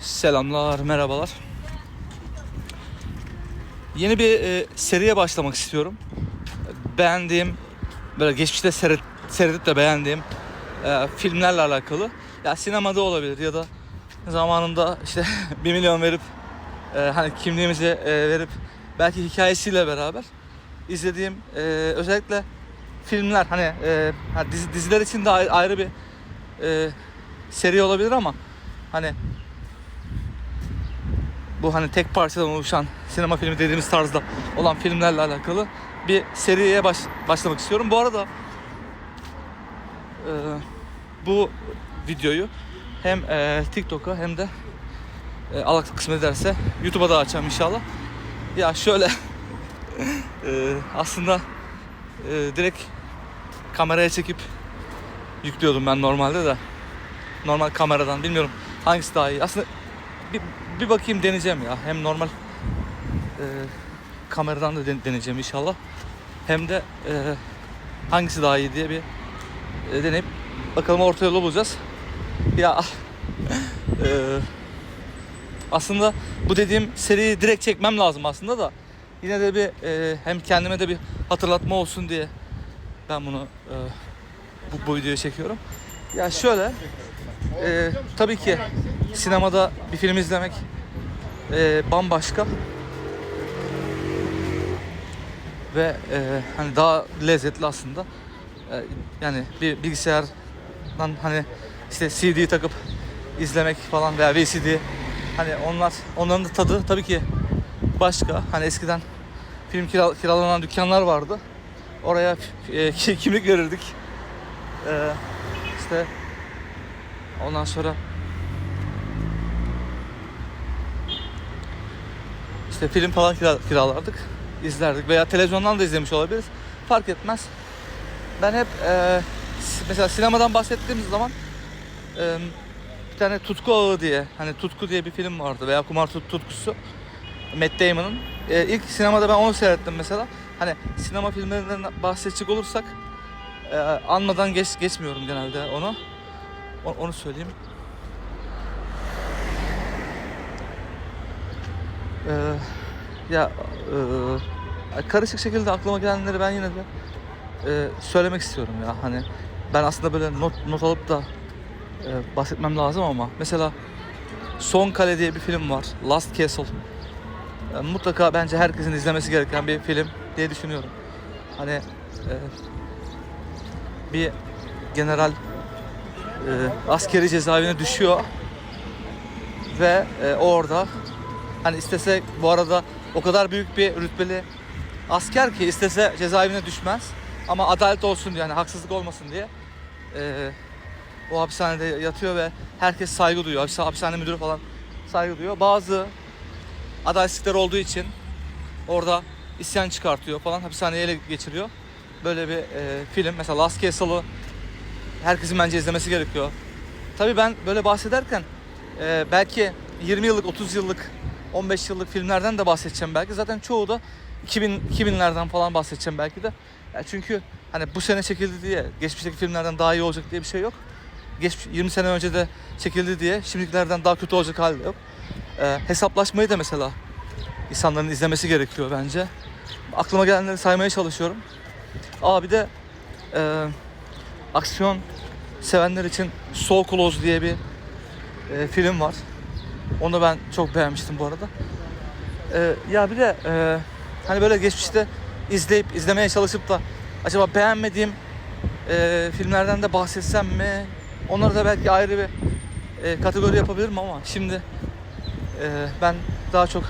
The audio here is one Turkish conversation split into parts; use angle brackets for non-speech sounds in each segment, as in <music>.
Selamlar, merhabalar. Yeni bir e, seriye başlamak istiyorum. Beğendiğim, böyle geçmişte seyret, seyredip de beğendiğim e, filmlerle alakalı. Ya sinemada olabilir ya da zamanında işte <laughs> 1 milyon verip e, hani kimliğimizi e, verip belki hikayesiyle beraber izlediğim e, özellikle filmler hani e, dizi, diziler için de ayrı bir e, seri olabilir ama hani bu hani tek parçadan oluşan sinema filmi dediğimiz tarzda olan filmlerle alakalı bir seriye baş, başlamak istiyorum. Bu arada e, bu videoyu hem e, TikTok'a hem de e, Allah kısmet ederse YouTube'a da açacağım inşallah. Ya şöyle <laughs> e, aslında e, direkt kameraya çekip yüklüyordum ben normalde de. Normal kameradan bilmiyorum hangisi daha iyi. Aslında bir, bir bakayım deneyeceğim ya. Hem normal e, kameradan da den- deneyeceğim inşallah. Hem de e, hangisi daha iyi diye bir e, deneyip bakalım orta yolu bulacağız. Ya <laughs> e, aslında bu dediğim seriyi direkt çekmem lazım aslında da yine de bir e, hem kendime de bir hatırlatma olsun diye ben bunu e, bu, bu videoyu çekiyorum. Ya şöyle e, tabii ki sinemada bir film izlemek e, bambaşka ve e, hani daha lezzetli aslında. E, yani bir bilgisayardan hani işte CD takıp izlemek falan veya VCD hani onlar onların da tadı tabii ki başka. Hani eskiden film kira, kiralanan dükkanlar vardı. Oraya e, ki- <laughs> kimlik verirdik. E, işte ondan sonra işte film falan kira, kiralardık, izlerdik veya televizyondan da izlemiş olabiliriz. Fark etmez. Ben hep e, mesela sinemadan bahsettiğimiz zaman e, bir tane Tutku Ağı diye hani Tutku diye bir film vardı veya Kumar Tut- Tutkusu Matt Damon'ın. E, ilk sinemada ben onu seyrettim mesela. Hani sinema filmlerinden bahsedecek olursak e, anmadan geç geçmiyorum genelde onu. O- onu söyleyeyim. Ee, ya e, karışık şekilde aklıma gelenleri ben yine de e, söylemek istiyorum ya. Hani ben aslında böyle not not alıp da e, bahsetmem lazım ama mesela Son Kale diye bir film var Last Castle. E, mutlaka bence herkesin izlemesi gereken bir film diye düşünüyorum. Hani e, bir general e, askeri cezaevine düşüyor ve e, orada hani istese bu arada o kadar büyük bir rütbeli asker ki istese cezaevine düşmez ama adalet olsun diye hani haksızlık olmasın diye e, o hapishanede yatıyor ve herkes saygı duyuyor. Hapis- Hapishane müdürü falan saygı duyuyor. Bazı adaletsizlikler olduğu için orada isyan çıkartıyor falan hapishaneye ele geçiriyor. Böyle bir e, film mesela Last Castle'ı herkesin bence izlemesi gerekiyor. Tabii ben böyle bahsederken e, belki 20 yıllık, 30 yıllık, 15 yıllık filmlerden de bahsedeceğim belki. Zaten çoğu da 2000 2000'lerden falan bahsedeceğim belki de. Ya çünkü hani bu sene çekildi diye geçmişteki filmlerden daha iyi olacak diye bir şey yok. Geçmiş 20 sene önce de çekildi diye şimdikilerden daha kötü olacak hali yok. E, hesaplaşmayı da mesela insanların izlemesi gerekiyor bence. Aklıma gelenleri saymaya çalışıyorum. Aa bir de e, aksiyon sevenler için Soul Close diye bir e, film var. Onu ben çok beğenmiştim bu arada. E, ya bir de e, hani böyle geçmişte izleyip izlemeye çalışıp da acaba beğenmediğim e, filmlerden de bahsetsem mi? Onları da belki ayrı bir e, kategori yapabilirim ama şimdi e, ben daha çok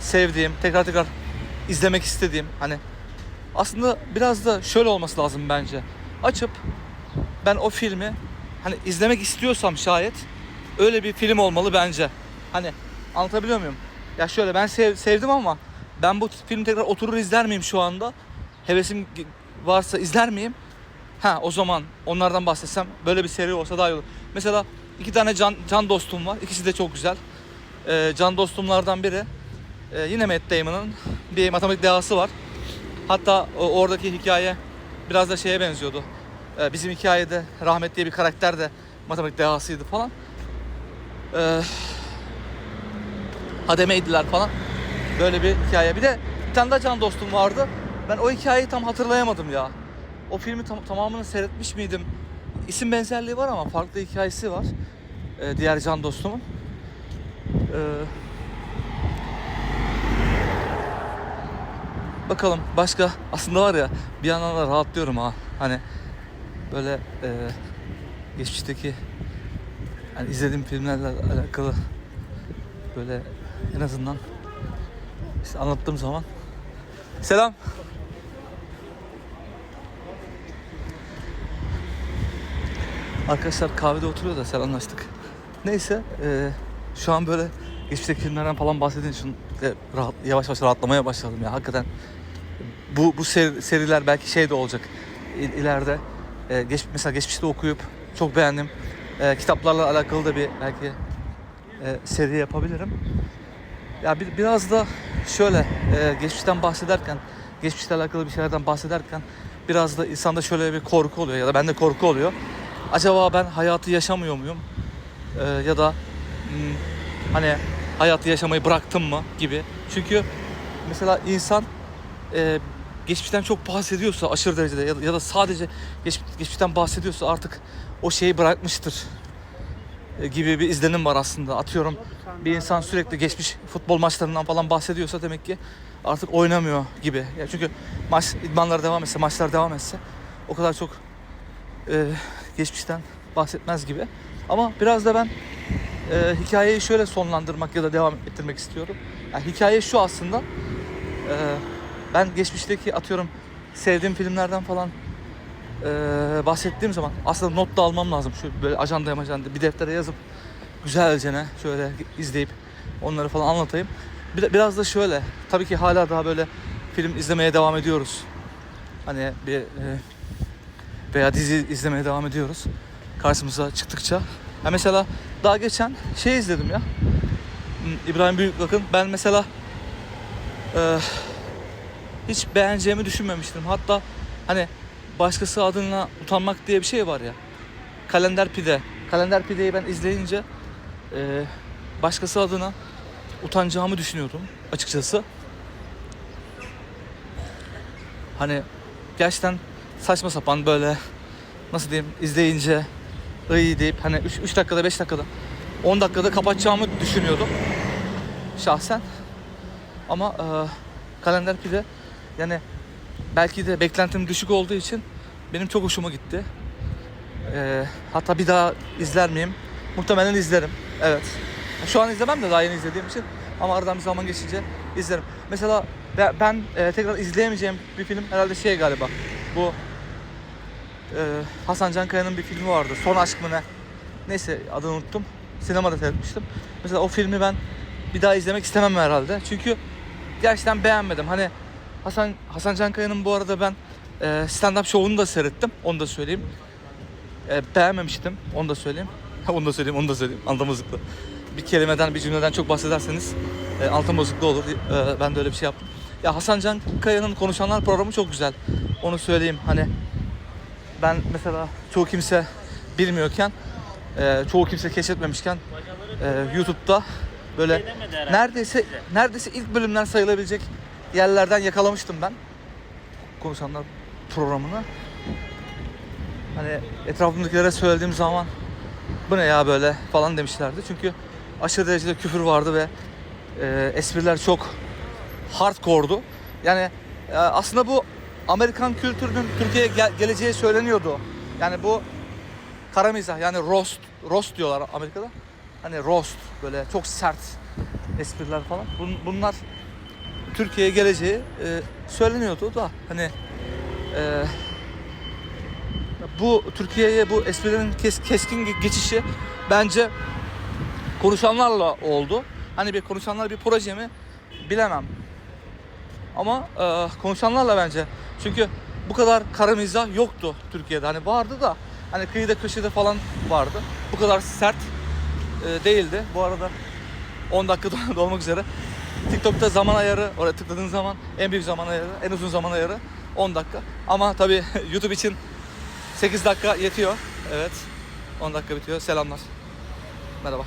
sevdiğim, tekrar tekrar izlemek istediğim hani aslında biraz da şöyle olması lazım bence. Açıp ben o filmi hani izlemek istiyorsam şayet öyle bir film olmalı bence. Hani anlatabiliyor muyum? Ya şöyle ben sev- sevdim ama ben bu filmi tekrar oturur izler miyim şu anda? Hevesim varsa izler miyim? Ha o zaman onlardan bahsetsem böyle bir seri olsa daha iyi olur. Mesela iki tane can, can dostum var. İkisi de çok güzel. Ee, can dostumlardan biri e, yine Matt Damon'ın bir matematik dehası var. Hatta o, oradaki hikaye biraz da şeye benziyordu. Ee, bizim hikayede Rahmet diye bir karakter de matematik dehasıydı falan. Ee, hademeydiler falan. Böyle bir hikaye. Bir de bir tane daha can dostum vardı. Ben o hikayeyi tam hatırlayamadım ya. O filmi tam, tamamını seyretmiş miydim? İsim benzerliği var ama farklı hikayesi var. Ee, diğer can dostumun. Ee, bakalım başka aslında var ya bir yandan da rahatlıyorum ha. Hani böyle e, geçmişteki hani izlediğim filmlerle alakalı böyle en azından işte anlattığım zaman selam Arkadaşlar kahvede oturuyor da selamlaştık. Neyse e, şu an böyle geçmişteki filmlerden falan bahsedince şunu e, rahat, yavaş yavaş rahatlamaya başladım ya hakikaten. Bu bu seri- seriler belki şey de olacak İl- ileride. E, geç, mesela geçmişte okuyup çok beğendim. E, kitaplarla alakalı da bir belki e, seri yapabilirim. Ya bir, biraz da şöyle e, geçmişten bahsederken, geçmişle alakalı bir şeylerden bahsederken biraz da insanda şöyle bir korku oluyor ya da bende korku oluyor. Acaba ben hayatı yaşamıyor muyum? E, ya da hmm, hani hayatı yaşamayı bıraktım mı gibi. Çünkü mesela insan e, geçmişten çok bahsediyorsa aşırı derecede ya da, sadece geç, geçmişten bahsediyorsa artık o şeyi bırakmıştır e, gibi bir izlenim var aslında. Atıyorum bir insan sürekli geçmiş futbol maçlarından falan bahsediyorsa demek ki artık oynamıyor gibi. Ya çünkü maç idmanlar devam etse, maçlar devam etse o kadar çok e, geçmişten bahsetmez gibi. Ama biraz da ben e, hikayeyi şöyle sonlandırmak ya da devam ettirmek istiyorum. Yani hikaye şu aslında. e, ben geçmişteki atıyorum sevdiğim filmlerden falan e, bahsettiğim zaman aslında not da almam lazım. Şu böyle ajandaya majanda bir deftere yazıp güzelce ne şöyle izleyip onları falan anlatayım. Bir biraz da şöyle tabii ki hala daha böyle film izlemeye devam ediyoruz. Hani bir e, veya dizi izlemeye devam ediyoruz. Karşımıza çıktıkça. Ya mesela daha geçen şey izledim ya. Hmm, İbrahim Büyükakın. Ben mesela e, hiç beğeneceğimi düşünmemiştim. Hatta hani başkası adına utanmak diye bir şey var ya. Kalender Pide. Kalender Pide'yi ben izleyince e, başkası adına utanacağımı düşünüyorum açıkçası. Hani gerçekten saçma sapan böyle nasıl diyeyim izleyince iyi deyip hani 3 dakikada 5 dakikada 10 dakikada kapatacağımı düşünüyordum şahsen. Ama e, kalender pide yani belki de beklentim düşük olduğu için benim çok hoşuma gitti. E, hatta bir daha izler miyim? Muhtemelen izlerim. Evet. Şu an izlemem de daha yeni izlediğim için ama aradan bir zaman geçince izlerim. Mesela ben e, tekrar izleyemeyeceğim bir film herhalde şey galiba. Bu e, Hasan Cankaya'nın bir filmi vardı. Son Aşk mı ne? Neyse adını unuttum. Sinemada seyretmiştim. Mesela o filmi ben bir daha izlemek istemem herhalde. Çünkü gerçekten beğenmedim. Hani Hasan Hasan Cankaya'nın bu arada ben e, stand-up şovunu da seyrettim. Onu da söyleyeyim. E, beğenmemiştim. Onu da söyleyeyim. <laughs> onu da söyleyeyim, onu da söyleyeyim. Anlam bozukluğu. Bir kelimeden, bir cümleden çok bahsederseniz e, altın bozukluğu olur. E, ben de öyle bir şey yaptım. Ya Hasan Cankaya'nın konuşanlar programı çok güzel. Onu söyleyeyim. Hani ben mesela çoğu kimse bilmiyorken, e, çoğu kimse keşfetmemişken e, YouTube'da böyle neredeyse neredeyse ilk bölümler sayılabilecek yerlerden yakalamıştım ben konuşanlar programını. Hani etrafımdakilere söylediğim zaman bu ne ya böyle falan demişlerdi. Çünkü aşırı derecede küfür vardı ve e, espriler çok hardcore'du. Yani e, aslında bu Amerikan kültürünün Türkiye'ye gel- geleceği söyleniyordu. Yani bu kara mizah yani roast, roast diyorlar Amerika'da. Hani roast böyle çok sert espriler falan. Bun- bunlar Türkiye'ye geleceği e, söyleniyordu da hani e, bu Türkiye'ye bu esprilerin kes- keskin ge- geçişi bence konuşanlarla oldu. Hani bir konuşanlar bir proje mi bilemem. Ama e, konuşanlarla bence. Çünkü bu kadar kara mizah yoktu Türkiye'de. Hani vardı da hani kıyıda köşede falan vardı. Bu kadar sert e, değildi. Bu arada 10 dakika dol- <laughs> dolmak üzere. TikTok'ta zaman ayarı, oraya tıkladığın zaman en büyük zaman ayarı, en uzun zaman ayarı 10 dakika. Ama tabii <laughs> YouTube için 8 dakika yetiyor. Evet. 10 dakika bitiyor. Selamlar. Merhaba.